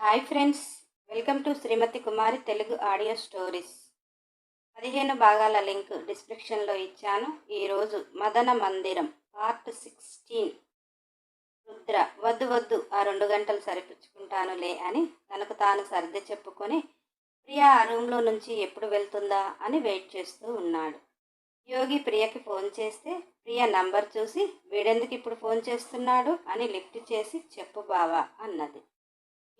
Hi friends welcome to Srimati Kumari Telugu audio stories. పదిహేను భాగాల link డిస్క్రిప్షన్లో ఇచ్చాను. ఈరోజు మదన మందిరం పార్ట్ సిక్స్టీన్. రుద్ర వద్దు వద్దు ఆ రెండు గంటలు సరిపించుకుంటానులే అని తనకు తాను సర్ది చెప్పుకొని ప్రియా ఆ రూమ్లో నుంచి ఎప్పుడు వెళ్తుందా అని వెయిట్ చేస్తూ ఉన్నాడు. యోగి ప్రియకి ఫోన్ చేస్తే ప్రియ నంబర్ చూసి వీడెందుకు ఇప్పుడు ఫోన్ చేస్తున్నాడు అని లిఫ్ట్ చేసి చెప్పు బావా అన్నది.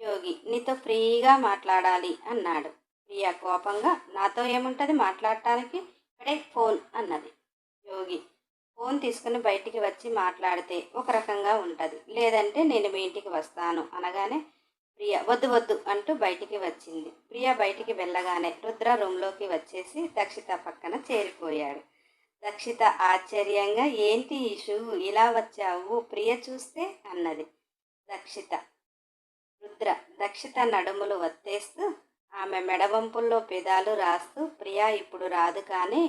యోగి నీతో ఫ్రీగా మాట్లాడాలి అన్నాడు. ప్రియ కోపంగా నాతో ఏముంటుంది మాట్లాడటానికి? ఇక్కడే ఫోన్ అన్నది. యోగి ఫోన్ తీసుకుని బయటికి వచ్చి మాట్లాడితే ఒక రకంగా ఉంటుంది. లేదంటే నేను మీ ఇంటికి వస్తాను అనగానే ప్రియ వద్దు వద్దు అంటూ బయటికి వచ్చింది. ప్రియ బయటికి వెళ్ళగానే రుద్ర రూమ్లోకి వచ్చేసి దక్షిత పక్కన చేరిపోయాడు. దక్షిత ఆశ్చర్యంగా ఏంటి ఇషు? ఇలా వచ్చావు? ప్రియ చూస్తే? అన్నది. దక్షిత రుద్ర దక్షిత నడుములు వత్తేస్తూ ఆమె మెడవంపుల్లో పెదాలు రాస్తూ ప్రియా ఇప్పుడు రాదు కానీ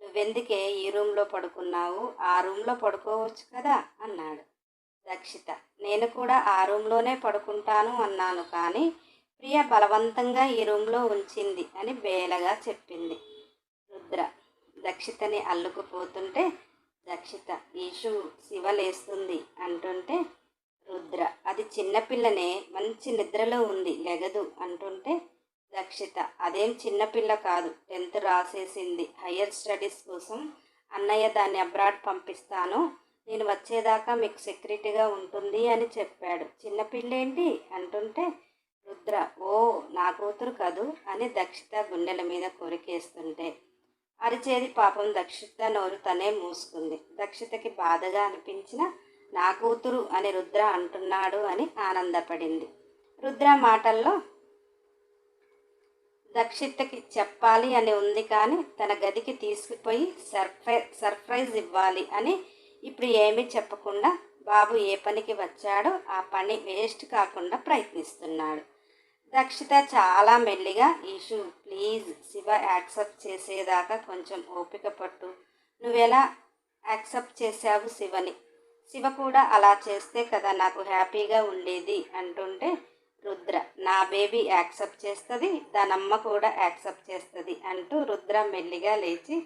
నువ్వెందుకే ఈ రూమ్లో పడుకున్నావు? ఆ రూమ్లో పడుకోవచ్చు కదా అన్నాడు దక్షిత. నేను కూడా ఆ రూమ్లోనే పడుకుంటాను అన్నాను కానీ ప్రియ బలవంతంగా ఈ రూమ్లో ఉంచింది అని బేలగా చెప్పింది రుద్ర. దక్షితని అల్లుకుపోతుంటే దక్షిత ఈషు శివలేస్తుంది అంటుంటే రుద్ర అది చిన్నపిల్లనే మంచి నిద్రలో ఉంది లెగదు అంటుంటే దక్షిత అదేం చిన్నపిల్ల కాదు టెన్త్ రాసేసింది. హయ్యర్ స్టడీస్ కోసం అన్నయ్య దాన్ని అబ్రాడ్ పంపిస్తాను నేను వచ్చేదాకా మీకు సెక్యూరిటీగా ఉంటుంది అని చెప్పాడు. చిన్నపిల్లేంటి అంటుంటే రుద్ర. ఓ నా కూతురు కదూ? అని దక్షిత గుండెల మీద కొరికేస్తుంటే. అరిచేది పాపం దక్షిత నోరు తనే మూసుకుంది. దక్షితకి బాధగా అనిపించిన నా కూతురు అని రుద్ర అంటున్నాడు అని ఆనందపడింది. రుద్ర మాటల్లో దక్షితకి చెప్పాలి అని ఉంది కానీ తన గదికి తీసుకుపోయి సర్ప్రై సర్ప్రైజ్ ఇవ్వాలి అని ఇప్పుడు ఏమీ చెప్పకుండా బాబు ఏ పనికి వచ్చాడో ఆ పని వేస్ట్ కాకుండా ప్రయత్నిస్తున్నాడు. దక్షిత చాలా మెల్లిగా ఈషు ప్లీజ్ శివ యాక్సెప్ట్ చేసేదాకా కొంచెం ఓపిక పట్టు. నువ్వెలా యాక్సెప్ట్ చేశావు శివని? శివ కూడా అలా చేస్తే కదా నాకు హ్యాపీగా ఉండేది అంటుంటే రుద్ర నా బేబీ యాక్సెప్ట్ చేస్తుంది దానమ్మ కూడా యాక్సెప్ట్ చేస్తుంది అంటూ రుద్ర మెల్లిగా లేచి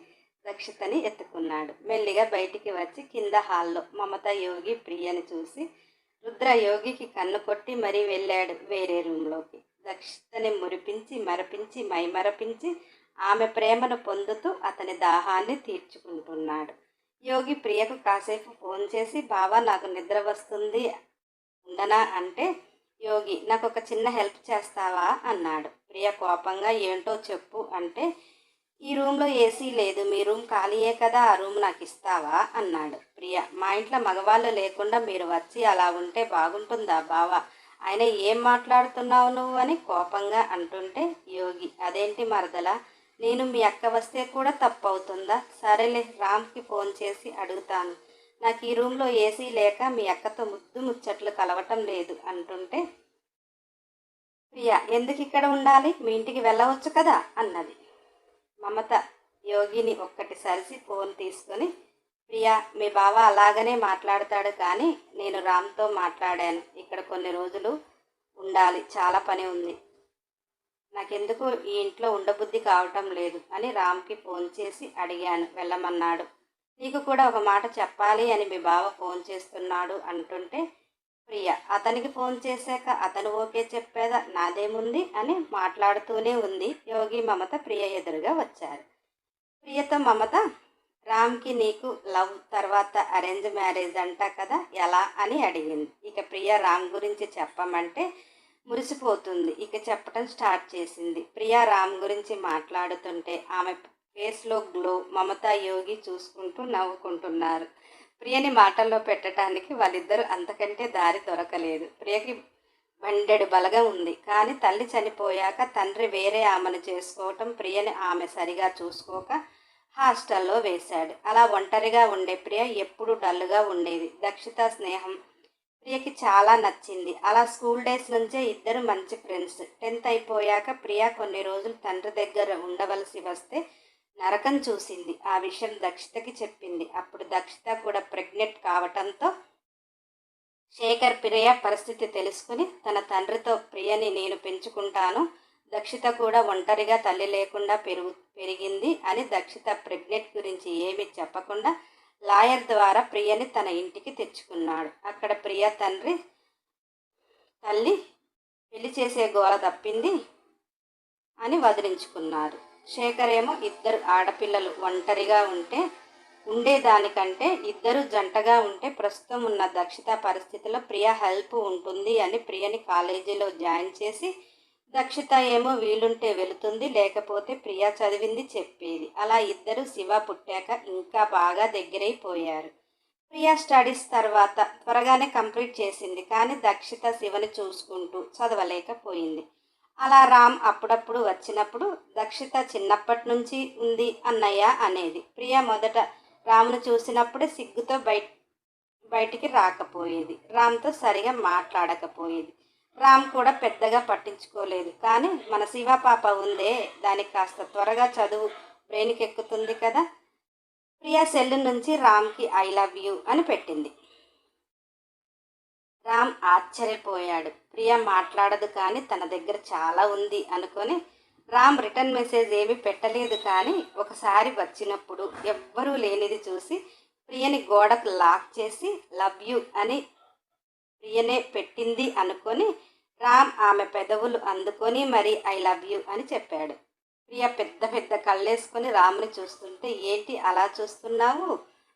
రక్షితని ఎత్తుకున్నాడు. మెల్లిగా బయటికి వచ్చి కింద హాల్లో మమత యోగి ప్రియని చూసి రుద్ర యోగికి కన్ను కొట్టి మరీ వెళ్ళాడు వేరే రూమ్లోకి. దక్షితని మురిపించి మరపించి మైమరపించి ఆమె ప్రేమను పొందుతూ అతని దాహాన్ని తీర్చుకుంటున్నాడు. యోగి ప్రియకు కాసేపు ఫోన్ చేసి బావా నాకు నిద్ర వస్తుంది ఉండనా అంటే యోగి నాకు ఒక చిన్న హెల్ప్ చేస్తావా? అన్నాడు. ప్రియ కోపంగా ఏంటో చెప్పు అంటే ఈ రూమ్లో ఏసీ లేదు మీ రూమ్ ఖాళీయే కదా ఆ రూమ్ నాకు ఇస్తావా? అన్నాడు. ప్రియ మా ఇంట్లో మగవాళ్ళు లేకుండా మీరు వచ్చి అలా ఉంటే బాగుంటుందా బావా? ఆయన ఏం మాట్లాడుతున్నావు నువ్వు? అని కోపంగా అంటుంటే యోగి అదేంటి మరదలా? నేను మీ అక్క వస్తే కూడా తప్పు అవుతుందా సరేలే రామ్కి ఫోన్ చేసి అడుగుతాను. నాకు ఈ రూమ్లో ఏసీ లేక మీ అక్కతో ముద్దు ముచ్చట్లు కలవటం లేదు అంటుంటే ప్రియా ఎందుకు ఇక్కడ ఉండాలి? మీ ఇంటికి వెళ్ళవచ్చు కదా? అన్నది. మమత యోగిని ఒక్కటి సరిసి ఫోన్ తీసుకొని ప్రియా మీ బావ అలాగనే మాట్లాడతాడు కానీ నేను రామ్తో మాట్లాడాను. ఇక్కడ కొన్ని రోజులు ఉండాలి. చాలా పని ఉంది. నాకెందుకు ఈ ఇంట్లో ఉండబుద్ధి కావటం లేదు అని రామ్కి ఫోన్ చేసి అడిగాను. వెళ్ళమన్నాడు. నీకు కూడా ఒక మాట చెప్పాలి అని మీ బావ ఫోన్ చేస్తున్నాడు అంటుంటే ప్రియ అతనికి ఫోన్ చేశాక అతను ఓకే చెప్పేదా? నాదేముంది? అని మాట్లాడుతూనే ఉంది యోగి మమత ప్రియ ఎదురుగా వచ్చారు. ప్రియతో మమత రామ్కి నీకు లవ్ తర్వాత అరేంజ్ మ్యారేజ్ అంట కదా ఎలా అని అడిగింది. ఇక ప్రియ రామ్ గురించి చెప్పమంటే మురిసిపోతుంది. ఇక చెప్పటం స్టార్ట్ చేసింది. ప్రియా రామ్ గురించి మాట్లాడుతుంటే ఆమె ఫేస్లో గ్లో మమతా యోగి చూసుకుంటూ నవ్వుకుంటున్నారు. ప్రియని మాటల్లో పెట్టడానికి వాళ్ళిద్దరూ అంతకంటే దారి దొరకలేదు. ప్రియకి బండెడు బలగం ఉంది. కానీ తల్లి చనిపోయాక తండ్రి వేరే ఆమెను చేసుకోవటం ప్రియని ఆమె సరిగా చూసుకోక హాస్టల్లో వేశాడు. అలా ఒంటరిగా ఉండే ప్రియ ఎప్పుడు డల్గా ఉండేది. దక్షిత స్నేహం ప్రియకి చాలా నచ్చింది. అలా స్కూల్ డేస్ నుంచే ఇద్దరు మంచి ఫ్రెండ్స్. టెన్త్ అయిపోయాక ప్రియ కొన్ని రోజులు తండ్రి దగ్గర ఉండవలసి వస్తే నరకం చూసింది. ఆ విషయం దక్షితకి చెప్పింది. అప్పుడు దక్షిత కూడా ప్రెగ్నెంట్ కావటంతో శేఖర్ ప్రియ పరిస్థితి తెలుసుకుని తన తండ్రితో ప్రియని నేను పెంచుకుంటాను. దక్షిత కూడా ఒంటరిగా తల్లి లేకుండా పెరుగు పెరిగింది అని దక్షిత ప్రెగ్నెంట్ గురించి ఏమీ చెప్పకుండా లాయర్ ద్వారా ప్రియని తన ఇంటికి తెచ్చుకున్నాడు. అక్కడ ప్రియ తండ్రి తల్లి పెళ్ళి చేసే గోల తప్పింది అని వదిలించుకున్నారు. శేఖర్ ఏమో ఇద్దరు ఆడపిల్లలు ఒంటరిగా ఉంటే ఉండేదానికంటే ఇద్దరు జంటగా ఉంటే ప్రస్తుతం ఉన్న దక్షిత పరిస్థితిలో ప్రియ హెల్ప్ ఉంటుంది అని ప్రియని కాలేజీలో జాయిన్ చేసి దక్షిత ఏమో వీలుంటే వెళుతుంది లేకపోతే ప్రియా చదివింది చెప్పేది. అలా ఇద్దరు శివ పుట్టాక ఇంకా బాగా దగ్గరైపోయారు. ప్రియా స్టడీస్ తర్వాత త్వరగానే కంప్లీట్ చేసింది కానీ దక్షిత శివని చూసుకుంటూ చదవలేకపోయింది. అలా రామ్ అప్పుడప్పుడు వచ్చినప్పుడు దక్షిత చిన్నప్పటి నుంచి ఉంది అన్నయ్య అనేది. ప్రియ మొదట రామును చూసినప్పుడే సిగ్గుతో బయట బయటికి రాకపోయేది. రామ్తో సరిగా మాట్లాడకపోయేది. రామ్ కూడా పెద్దగా పట్టించుకోలేదు. కానీ మన శివ పాప ఉందే దానికి కాస్త త్వరగా చదువు బ్రెయిన్కి ఎక్కుతుంది కదా. ప్రియా సెల్ నుంచి రామ్కి ఐ లవ్ యూ అని పెట్టింది. రామ్ ఆశ్చర్యపోయాడు. ప్రియ మాట్లాడదు కానీ తన దగ్గర చాలా ఉంది అనుకొని రామ్ రిటర్న్ మెసేజ్ ఏమీ పెట్టలేదు కానీ ఒకసారి వచ్చినప్పుడు ఎవ్వరూ లేనిది చూసి ప్రియని గోడకు లాక్ చేసి లవ్ యూ అని ప్రియనే పెట్టింది అనుకొని రామ్ ఆమె పెదవులు అందుకొని మరి ఐ లవ్ యూ అని చెప్పాడు. ప్రియ పెద్ద పెద్ద కళ్ళేసుకొని రాముని చూస్తుంటే ఏంటి అలా చూస్తున్నావు?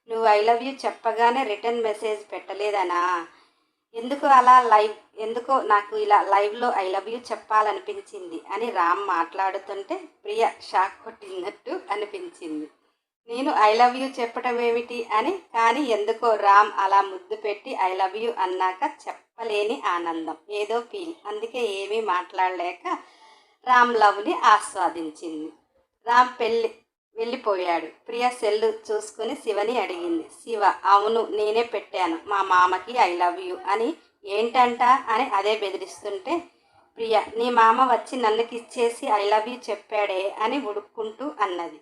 నువ్వు ఐ లవ్ యూ చెప్పగానే రిటర్న్ మెసేజ్ పెట్టలేదనా? ఎందుకు అలా లైవ్ ఎందుకో నాకు ఇలా లైవ్లో ఐ లవ్ యూ చెప్పాలనిపించింది అని రామ్ మాట్లాడుతుంటే ప్రియ షాక్ కొట్టినట్టు అనిపించింది. నేను ఐ లవ్ యూ చెప్పటం ఏమిటి అని? కానీ ఎందుకో రామ్ అలా ముద్దు పెట్టి ఐ లవ్ యూ అన్నాక చెప్పలేని ఆనందం ఏదో ఫీల్ అందుకే ఏమీ మాట్లాడలేక రామ్ లవ్ని ఆస్వాదించింది. రామ్ పెళ్ళి వెళ్ళిపోయాడు. ప్రియ సెల్లు చూసుకుని శివని అడిగింది. శివ అవును నేనే పెట్టాను. మా మామకి ఐ లవ్ యూ అని ఏంటంట అని అదే బెదిరిస్తుంటే ప్రియ నీ మామ వచ్చి నన్ను ఇచ్చేసి ఐ లవ్ యూ చెప్పాడే అని ఉడుక్కుంటూ అన్నది.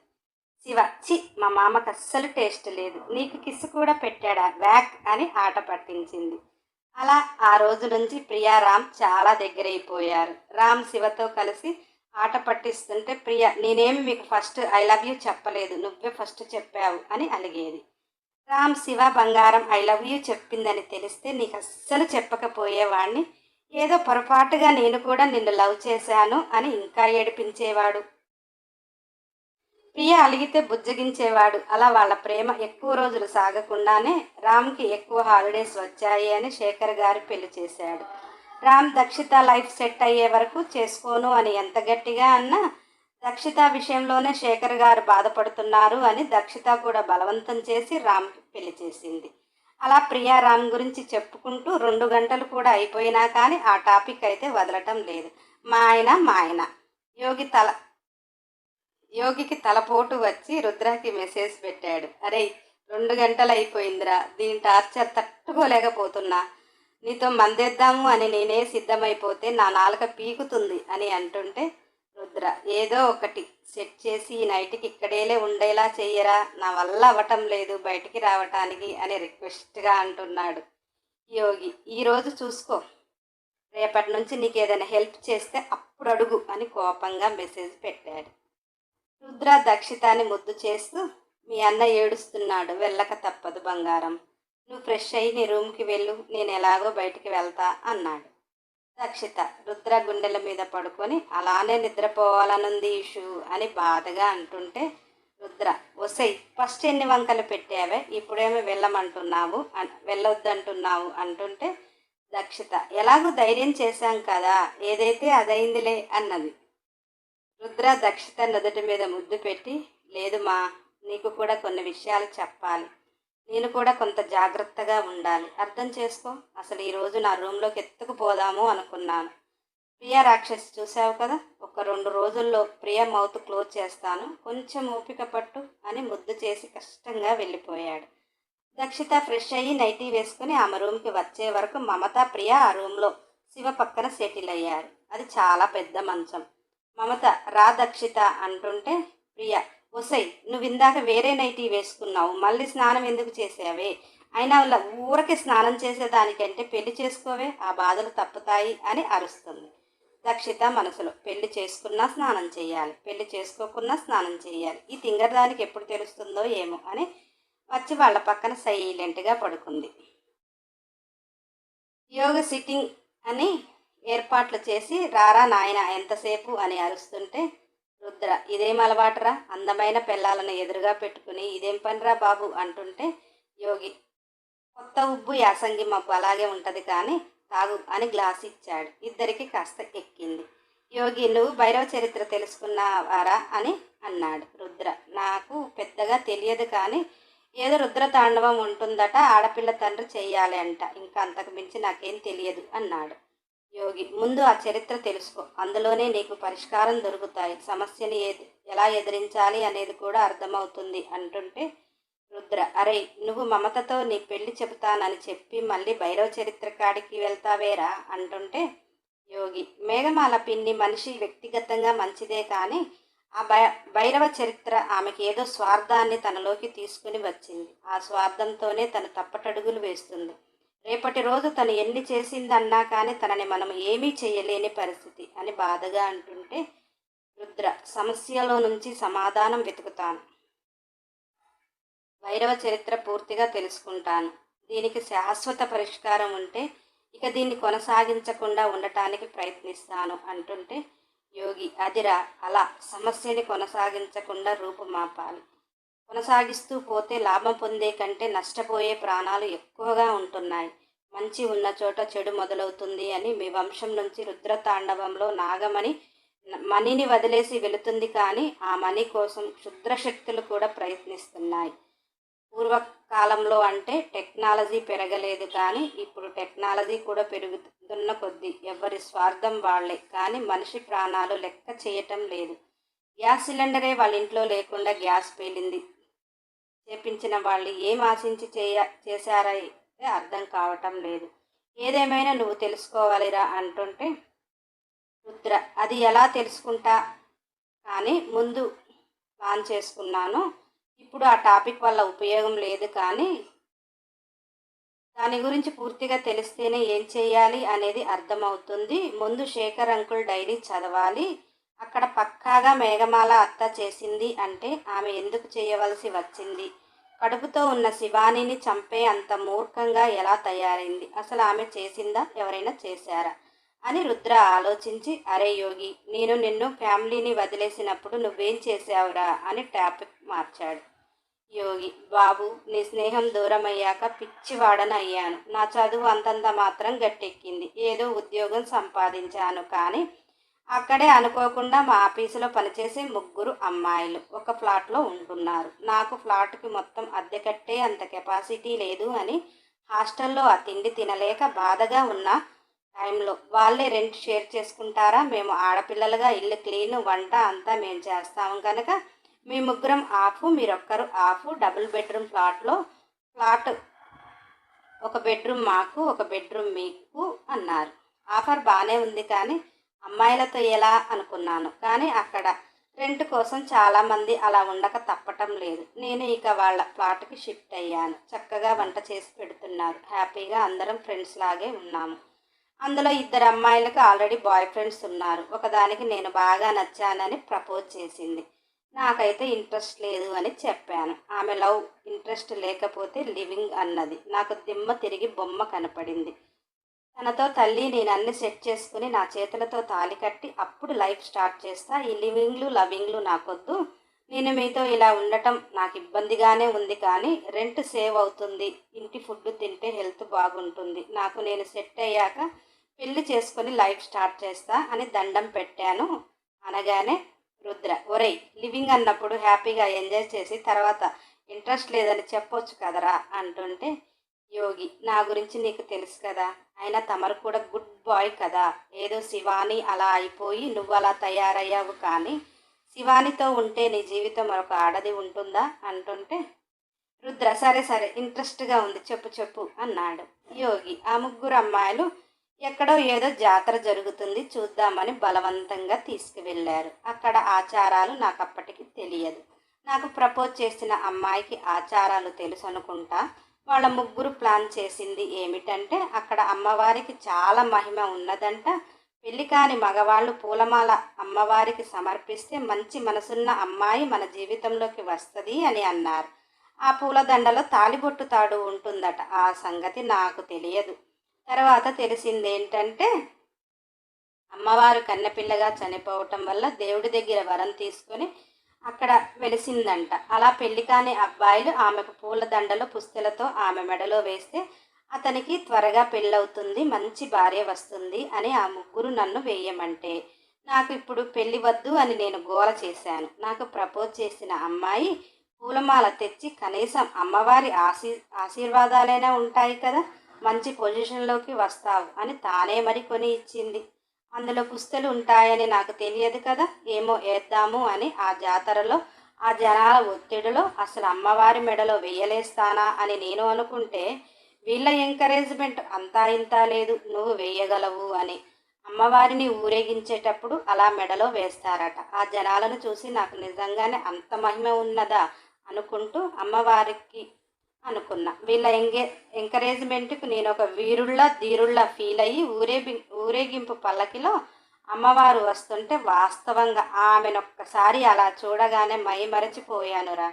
శివ చి మా మామకు అస్సలు టేస్ట్ లేదు. నీకు కిస్ కూడా పెట్టాడా? వ్యాక్ అని ఆట పట్టించింది. అలా ఆ రోజు నుంచి ప్రియా రామ్ చాలా దగ్గరైపోయారు. రామ్ శివతో కలిసి ఆట పట్టిస్తుంటే ప్రియ నేనేమి మీకు ఫస్ట్ ఐ లవ్ యూ చెప్పలేదు. నువ్వే ఫస్ట్ చెప్పావు అని అలిగేది. రామ్ శివ బంగారం ఐ లవ్ యూ చెప్పిందని తెలిస్తే నీకు అస్సలు చెప్పకపోయేవాడిని ఏదో పొరపాటుగా నేను కూడా నిన్ను లవ్ చేశాను అని ఇంకా ఏడిపించేవాడు? ప్రియ అలిగితే బుజ్జగించేవాడు. అలా వాళ్ళ ప్రేమ ఎక్కువ రోజులు సాగకుండానే రామ్కి ఎక్కువ హాలిడేస్ వచ్చాయి అని శేఖర్ గారు పెళ్ళి చేశాడు. రామ్ దక్షిత లైఫ్ సెట్ అయ్యే వరకు చేసుకోను అని ఎంత గట్టిగా అన్నా దక్షిత విషయంలోనే శేఖర్ గారు బాధపడుతున్నారు అని దక్షిత కూడా బలవంతం చేసి రామ్కి పెళ్ళి చేసింది. అలా ప్రియా రామ్ గురించి చెప్పుకుంటూ రెండు గంటలు కూడా అయిపోయినా కానీ ఆ టాపిక్ అయితే వదలటం లేదు. మా ఆయన మా ఆయన. యోగి తల యోగికి తలపోటు వచ్చి రుద్రకి మెసేజ్ పెట్టాడు. అరే రెండు గంటలు అయిపోయిందిరా దీని టార్చర్ తట్టుకోలేకపోతున్నా. నీతో మందేద్దాము అని నేనే సిద్ధమైపోతే నా నాలుక పీకుతుంది అని అంటుంటే రుద్ర ఏదో ఒకటి సెట్ చేసి ఈ నైట్కి ఇక్కడేలే ఉండేలా చెయ్యరా? నా వల్ల అవ్వటం లేదు బయటికి రావటానికి అని రిక్వెస్ట్గా అంటున్నాడు యోగి. ఈరోజు చూసుకో. రేపటి నుంచి నీకు ఏదైనా హెల్ప్ చేస్తే అప్పుడు అడుగు అని కోపంగా మెసేజ్ పెట్టాడు. రుద్ర దక్షితాన్ని ముద్దు చేస్తూ మీ అన్న ఏడుస్తున్నాడు వెళ్ళక తప్పదు బంగారం. నువ్వు ఫ్రెష్ అయ్యి నీ రూమ్కి వెళ్ళు నేను ఎలాగో బయటికి వెళ్తా అన్నాడు. దక్షిత రుద్ర గుండెల మీద పడుకొని అలానే నిద్రపోవాలనుంది ఇషు అని బాధగా అంటుంటే రుద్ర ఒసై ఫస్ట్ ఎన్ని వంకలు పెట్టావే? ఇప్పుడేమో వెళ్ళమంటున్నావు? వెళ్ళొద్దంటున్నావు అంటుంటే దక్షిత ఎలాగో ధైర్యం చేశాం కదా ఏదైతే అదైందిలే అన్నది. రుద్ర దక్షిత నుదుటి మీద ముద్దు పెట్టి లేదు మా నీకు కూడా కొన్ని విషయాలు చెప్పాలి. నేను కూడా కొంత జాగ్రత్తగా ఉండాలి. అర్థం చేసుకో. అసలు ఈరోజు నా రూమ్లోకి ఎత్తుకుపోదాము అనుకున్నాను. ప్రియా రాక్షసి చూసావు కదా? ఒక రెండు రోజుల్లో ప్రియ మౌత్ క్లోజ్ చేస్తాను. కొంచెం ఓపిక పట్టు అని ముద్దు చేసి కష్టంగా వెళ్ళిపోయాడు. దక్షిత ఫ్రెష్ అయ్యి నైటీ వేసుకుని ఆమె రూమ్కి వచ్చే వరకు మమత ప్రియ ఆ రూమ్లో శివ పక్కన సెటిల్ అయ్యారు. అది చాలా పెద్ద మంచం. మమత రా దక్షిత అంటుంటే ప్రియ ఒసై నువ్వు ఇందాక వేరే నైటీ వేసుకున్నావు మళ్ళీ స్నానం ఎందుకు చేసావే? అయినా వల్ల ఊరకి స్నానం చేసేదానికంటే పెళ్ళి చేసుకోవే ఆ బాధలు తప్పుతాయి అని అరుస్తుంది. దక్షిత మనసులో పెళ్ళి చేసుకున్నా స్నానం చేయాలి పెళ్ళి చేసుకోకున్నా స్నానం చేయాలి. ఈ తింగరదానికి ఎప్పుడు తెలుస్తుందో ఏమో అని వచ్చి వాళ్ళ పక్కన సైలెంట్గా పడుకుంది. యోగ సిట్టింగ్ అని ఏర్పాట్లు చేసి రారా నాయన ఎంతసేపు అని అరుస్తుంటే రుద్ర ఇదేం అలవాటురా? అందమైన పిల్లలను ఎదురుగా పెట్టుకుని ఇదేం పనిరా బాబు? అంటుంటే యోగి కొత్త ఉబ్బు యాసంగి మబ్బు అలాగే ఉంటుంది కానీ తాగు అని గ్లాస్ ఇచ్చాడు. ఇద్దరికి కాస్త ఎక్కింది. యోగి నువ్వు భైరవ చరిత్ర తెలుసుకున్నావారా? అని అన్నాడు రుద్ర. నాకు పెద్దగా తెలియదు కానీ ఏదో రుద్ర తాండవం ఉంటుందట ఆడపిల్ల తండ్రి చెయ్యాలి అంట. ఇంకా అంతకు మించి నాకేం తెలియదు అన్నాడు. యోగి ముందు ఆ చరిత్ర తెలుసుకో. అందులోనే నీకు పరిష్కారం దొరుకుతాయి. సమస్యని ఏది ఎలా ఎదిరించాలి అనేది కూడా అర్థమవుతుంది అంటుంటే రుద్ర. అరే నువ్వు మమతతో నీ పెళ్ళి చెబుతానని చెప్పి మళ్ళీ భైరవ చరిత్ర కాడికి వెళ్తావేరా అంటుంటే యోగి. మేఘమాల పిన్ని మనిషి వ్యక్తిగతంగా మంచిదే కానీ ఆ భై భైరవ చరిత్ర ఆమెకి ఏదో స్వార్థాన్ని తనలోకి తీసుకుని వచ్చింది. ఆ స్వార్థంతోనే తను తప్పటడుగులు వేస్తుంది. రేపటి రోజు తను ఎన్ని చేసిందన్నా కానీ తనని మనం ఏమీ చేయలేని పరిస్థితి అని బాధగా అంటుంటే రుద్ర సమస్యలో నుంచి సమాధానం వెతుకుతాను. వైరవ చరిత్ర పూర్తిగా తెలుసుకుంటాను. దీనికి శాశ్వత పరిష్కారం ఉంటే ఇక దీన్ని కొనసాగించకుండా ఉండటానికి ప్రయత్నిస్తాను అంటుంటే యోగి అదిరా అలా సమస్యని కొనసాగించకుండా రూపుమాపాలి. కొనసాగిస్తూ పోతే లాభం పొందే కంటే నష్టపోయే ప్రాణాలు ఎక్కువగా ఉంటున్నాయి. మంచి ఉన్న చోట చెడు మొదలవుతుంది అని మీ వంశం నుంచి రుద్రతాండవంలో నాగమణి మణిని వదిలేసి వెళుతుంది కానీ ఆ మణి కోసం క్షుద్రశక్తులు కూడా ప్రయత్నిస్తున్నాయి. పూర్వకాలంలో అంటే టెక్నాలజీ పెరగలేదు కానీ ఇప్పుడు టెక్నాలజీ కూడా పెరుగుతున్న కొద్దీ ఎవరి స్వార్థం వాళ్ళే కానీ మనిషి ప్రాణాలు లెక్క చేయటం లేదు. గ్యాస్ సిలిండరే వాళ్ళ ఇంట్లో లేకుండా గ్యాస్ పేలింది. చేపించిన వాళ్ళు ఏం ఆశించి చేయ చేశారైతే అర్థం కావటం లేదు. ఏదేమైనా నువ్వు తెలుసుకోవాలిరా అంటుంటే రుద్ర అది ఎలా తెలుసుకుంటా? కానీ ముందు ప్లాన్ చేసుకున్నాను. ఇప్పుడు ఆ టాపిక్ వల్ల ఉపయోగం లేదు కానీ దాని గురించి పూర్తిగా తెలిస్తేనే ఏం చేయాలి అనేది అర్థమవుతుంది. ముందు శేఖర్ అంకుల్ డైరీ చదవాలి. అక్కడ పక్కాగా మేఘమాల అత్త చేసింది అంటే ఆమె ఎందుకు చేయవలసి వచ్చింది? కడుపుతో ఉన్న శివానిని చంపే అంత మూర్ఖంగా ఎలా తయారైంది? అసలు ఆమె చేసిందా? ఎవరైనా చేశారా? అని రుద్ర ఆలోచించి అరే యోగి నేను నిన్ను ఫ్యామిలీని వదిలేసినప్పుడు నువ్వేం చేసావురా అని టాపిక్ మార్చాడు. యోగి బాబు నీ స్నేహం దూరమయ్యాక పిచ్చివాడని అయ్యాను. నా చదువు అంతంత మాత్రం గట్టెక్కింది. ఏదో ఉద్యోగం సంపాదించాను కానీ అక్కడే అనుకోకుండా మా ఆఫీసులో పనిచేసే ముగ్గురు అమ్మాయిలు ఒక ఫ్లాట్లో ఉంటున్నారు. నాకు ఫ్లాట్కి మొత్తం అద్దె కట్టే అంత కెపాసిటీ లేదు అని హాస్టల్లో ఆ తిండి తినలేక బాధగా ఉన్న టైంలో వాళ్ళే రెంట్ షేర్ చేసుకుంటారా? మేము ఆడపిల్లలుగా ఇల్లు క్లీన్ వంట అంతా మేము చేస్తాము కనుక మీ ముగ్గురం ఆఫ్ మీరొక్కరు ఆఫ్ డబుల్ బెడ్రూమ్ ఫ్లాట్లో ఫ్లాట్ ఒక బెడ్రూమ్ మాకు ఒక బెడ్రూమ్ మీకు అన్నారు. ఆఫర్ బాగానే ఉంది కానీ అమ్మాయిలతో ఎలా అనుకున్నాను. కానీ అక్కడ రెంట్ కోసం చాలామంది అలా ఉండక తప్పటం లేదు. నేను ఇక వాళ్ళ ఫ్లాట్కి షిఫ్ట్ అయ్యాను. చక్కగా వంట చేసి పెడుతున్నారు. హ్యాపీగా అందరం ఫ్రెండ్స్ లాగే ఉన్నాము. అందులో ఇద్దరు అమ్మాయిలకు ఆల్రెడీ బాయ్ ఫ్రెండ్స్ ఉన్నారు. ఒకదానికి నేను బాగా నచ్చానని ప్రపోజ్ చేసింది. నాకైతే ఇంట్రెస్ట్ లేదు అని చెప్పాను. ఆమె లవ్ ఇంట్రెస్ట్ లేకపోతే లివింగ్ అన్నది. నాకు దిమ్మ తిరిగి బొమ్మ కనపడింది. తనతో తల్లి నేను అన్ని సెట్ చేసుకుని నా చేతులతో తాలి కట్టి అప్పుడు లైఫ్ స్టార్ట్ చేస్తా. ఈ లివింగ్లు లవింగ్లు నాకొద్దు. నేను మీతో ఇలా ఉండటం నాకు ఇబ్బందిగానే ఉంది కానీ రెంట్ సేవ్ అవుతుంది. ఇంటి ఫుడ్ తింటే హెల్త్ బాగుంటుంది. నాకు నేను సెట్ అయ్యాక పెళ్ళి చేసుకొని లైఫ్ స్టార్ట్ చేస్తా అని దండం పెట్టాను అనగానే రుద్ర ఒరేయ్ లివింగ్ అన్నప్పుడు హ్యాపీగా ఎంజాయ్ చేసి తర్వాత ఇంట్రెస్ట్ లేదని చెప్పొచ్చు కదరా అంటుంటే యోగి నా గురించి నీకు తెలుసు కదా. అయినా తమరు కూడా గుడ్ బాయ్ కదా. ఏదో శివాని అలా అయిపోయి నువ్వు అలా తయారయ్యావు కానీ శివానితో ఉంటే నీ జీవితం మరొక ఆడది ఉంటుందా? అంటుంటే రుద్ర సరే సరే ఇంట్రెస్ట్గా ఉంది చెప్పు చెప్పు అన్నాడు. యోగి ఆ ముగ్గురు అమ్మాయిలు ఎక్కడో ఏదో జాతర జరుగుతుంది చూద్దామని బలవంతంగా తీసుకువెళ్ళారు. అక్కడ ఆచారాలు నాకు అప్పటికి తెలియదు. నాకు ప్రపోజ్ చేసిన అమ్మాయికి ఆచారాలు తెలుసు అనుకుంటా వాళ్ళ ముగ్గురు ప్లాన్ చేసింది ఏమిటంటే అక్కడ అమ్మవారికి చాలా మహిమ ఉన్నదంట. పెళ్ళి కాని మగవాళ్ళు పూలమాల అమ్మవారికి సమర్పిస్తే మంచి మనసున్న అమ్మాయి మన జీవితంలోకి వస్తుంది అని అన్నారు. ఆ పూలదండలో తాలిబొట్టు తాడు ఉంటుందట. ఆ సంగతి నాకు తెలియదు. తర్వాత తెలిసిందేంటంటే అమ్మవారు కన్నెపిల్లగా చనిపోవటం వల్ల దేవుడి దగ్గర వరం తీసుకొని అక్కడ వెలిసిందంట. అలా పెళ్ళి కాని అబ్బాయిలు ఆమెకు పూలదండలు పుస్తెలతో ఆమె మెడలో వేస్తే అతనికి త్వరగా పెళ్ళవుతుంది మంచి భార్య వస్తుంది అని ఆ ముగ్గురు నన్ను వేయమంటే. నాకు ఇప్పుడు పెళ్ళి వద్దు అని నేను గోల చేశాను. నాకు ప్రపోజ్ చేసిన అమ్మాయి పూలమాల తెచ్చి కనీసం అమ్మవారి ఆశీ ఆశీర్వాదాలైనా ఉంటాయి కదా. మంచి పొజిషన్లోకి వస్తావు అని తానే మరి కొని ఇచ్చింది. అందులో పుస్తలు ఉంటాయని నాకు తెలియదు కదా ఏమో వేద్దాము అని ఆ జాతరలో ఆ జనాల ఒత్తిడిలో అసలు అమ్మవారి మెడలో వేయలేస్తానా అని నేను అనుకుంటే వీళ్ళ ఎంకరేజ్మెంట్ అంతా ఇంత లేదు నువ్వు వేయగలవు అని. అమ్మవారిని ఊరేగించేటప్పుడు అలా మెడలో వేస్తారట. ఆ జనాలను చూసి నాకు నిజంగానే అంత మహిమ ఉన్నదా అనుకుంటూ అమ్మవారికి అనుకున్నా. వీళ్ళ ఎంగే ఎంకరేజ్మెంట్కు నేను ఒక వీరుళ్ళ ధీరుళ్ళ ఫీల్ అయ్యి ఊరేగి ఊరేగింపు పల్లకిలో అమ్మవారు వస్తుంటే వాస్తవంగా ఆమెనొక్కసారి అలా చూడగానే మై మరచిపోయానురా.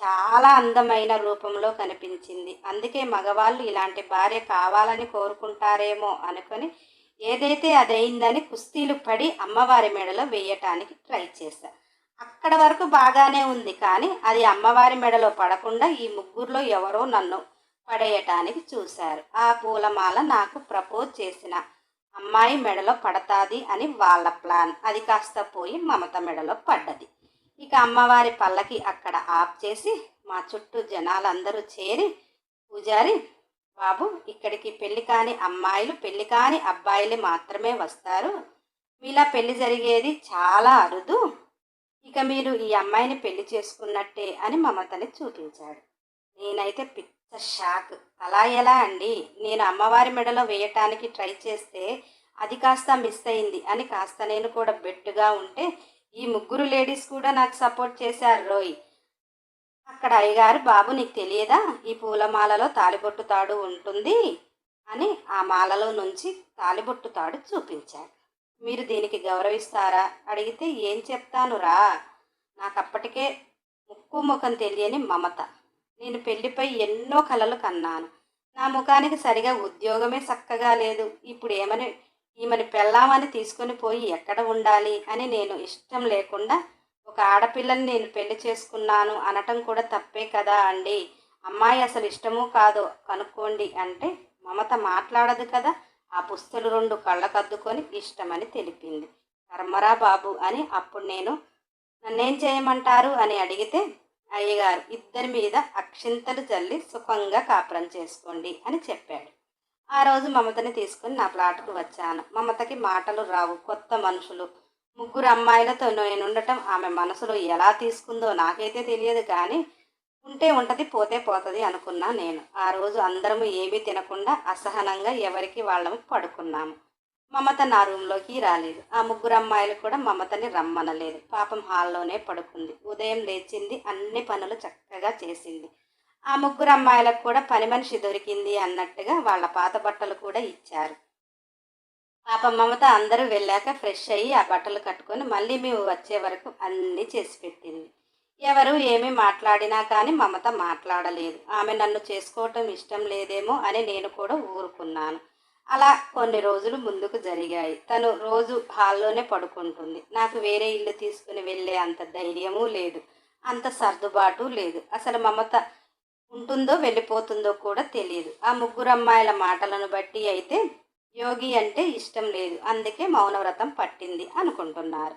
చాలా అందమైన రూపంలో కనిపించింది. అందుకే మగవాళ్ళు ఇలాంటి భార్య కావాలని కోరుకుంటారేమో అనుకొని ఏదైతే అదైందని కుస్తీలు పడి అమ్మవారి మెడలో వేయటానికి ట్రై చేశా. అక్కడ వరకు బాగానే ఉంది కానీ అది అమ్మవారి మెడలో పడకుండా ఈ ముగ్గురులో ఎవరో నన్ను పడేయటానికి చూశారు. ఆ పూలమాల నాకు ప్రపోజ్ చేసిన అమ్మాయి మెడలో పడతాది అని వాళ్ళ ప్లాన్. అది కాస్త పోయి మమత మెడలో పడ్డది. ఇక అమ్మవారి పల్లకి అక్కడ ఆఫ్ చేసి మా చుట్టూ జనాలందరూ చేరి పూజారి బాబు ఇక్కడికి పెళ్ళి కాని అమ్మాయిలు పెళ్ళి కాని అబ్బాయిలు మాత్రమే వస్తారు. మీలా పెళ్ళి జరిగేది చాలా అరుదు. ఇక మీరు ఈ అమ్మాయిని పెళ్ళి చేసుకున్నట్టే అని మమతని చూపించాడు. నేనైతే పిచ్చ షాక్. అలా ఎలా అండి? నేను అమ్మవారి మెడలో వేయటానికి ట్రై చేస్తే అది కాస్త మిస్ అయింది అని కాస్త నేను కూడా బెట్టుగా ఉంటే ఈ ముగ్గురు లేడీస్ కూడా నాకు సపోర్ట్ చేశారు రోయ్. అక్కడ అయ్యగారు బాబు నీకు తెలియదా? ఈ పూలమాలలో తాలిబొట్టు తాడు ఉంటుంది అని ఆ మాలలో నుంచి తాలిబొట్టు తాడు చూపించాడు. మీరు దీనికి గౌరవిస్తారా? అడిగితే ఏం చెప్తానురా నాకు అప్పటికే ముక్కు ముఖం తెలియని మమత. నేను పెళ్ళిపై ఎన్నో కలలు కన్నాను. నా ముఖానికి సరిగా ఉద్యోగమే చక్కగా లేదు. ఇప్పుడు ఏమని ఈమెను పెళ్ళామని తీసుకొని పోయి ఎక్కడ ఉండాలి అని నేను ఇష్టం లేకుండా ఒక ఆడపిల్లని నేను పెళ్ళి చేసుకున్నాను అనటం కూడా తప్పే కదా అండి. అమ్మాయి అసలు ఇష్టమో కాదో కనుక్కోండి అంటే మమత మాట్లాడదు కదా. ఆ పుస్తలు రెండు కళ్ళకద్దుకొని ఇష్టమని తెలిపింది. కర్మరా బాబు అని అప్పుడు నేను నన్నేం చేయమంటారు అని అడిగితే అయ్యగారు ఇద్దరి మీద అక్షింతలు చల్లి సుఖంగా కాపురం చేసుకోండి అని చెప్పాడు. ఆ రోజు మమతని తీసుకుని నా ప్లాట్కు వచ్చాను. మమతకి మాటలు రావు. కొత్త మనుషులు. ముగ్గురు అమ్మాయిలతో నేను ఉండటం ఆమె మనసులో ఎలా తీసుకుందో నాకైతే తెలియదు కానీ ఉంటే ఉంటుంది పోతే పోతుంది అనుకున్నా నేను. ఆ రోజు అందరము ఏమీ తినకుండా అసహనంగా ఎవరికి వాళ్ళము పడుకున్నాము. మమత నా రూమ్లోకి రాలేదు. ఆ ముగ్గురు అమ్మాయిలు కూడా మమతని రమ్మనలేదు. పాపం హాల్లోనే పడుకుంది. ఉదయం లేచింది అన్ని పనులు చక్కగా చేసింది. ఆ ముగ్గురు అమ్మాయిలకు కూడా పని మనిషి దొరికింది అన్నట్టుగా వాళ్ళ పాత బట్టలు కూడా ఇచ్చారు. పాప మమత అందరూ వెళ్ళాక ఫ్రెష్ అయ్యి ఆ బట్టలు కట్టుకొని మళ్ళీ మేము వచ్చే వరకు అన్నీ చేసి పెట్టింది. ఎవరు ఏమి మాట్లాడినా కానీ మమత మాట్లాడలేదు. ఆమె నన్ను చేసుకోవటం ఇష్టం లేదేమో అని నేను కూడా ఊరుకున్నాను. అలా కొన్ని రోజులు ముందుకు జరిగాయి. తను రోజు హాల్లోనే పడుకుంటుంది. నాకు వేరే ఇల్లు తీసుకుని వెళ్ళే అంత ధైర్యమూ లేదు. అంత సర్దుబాటు లేదు. అసలు మమత ఉంటుందో వెళ్ళిపోతుందో కూడా తెలియదు ఆ ముగ్గురు అమ్మాయిల మాటలను బట్టి అయితే యోగి అంటే ఇష్టం లేదు. అందుకే మౌనవ్రతం పట్టింది అనుకుంటున్నారు.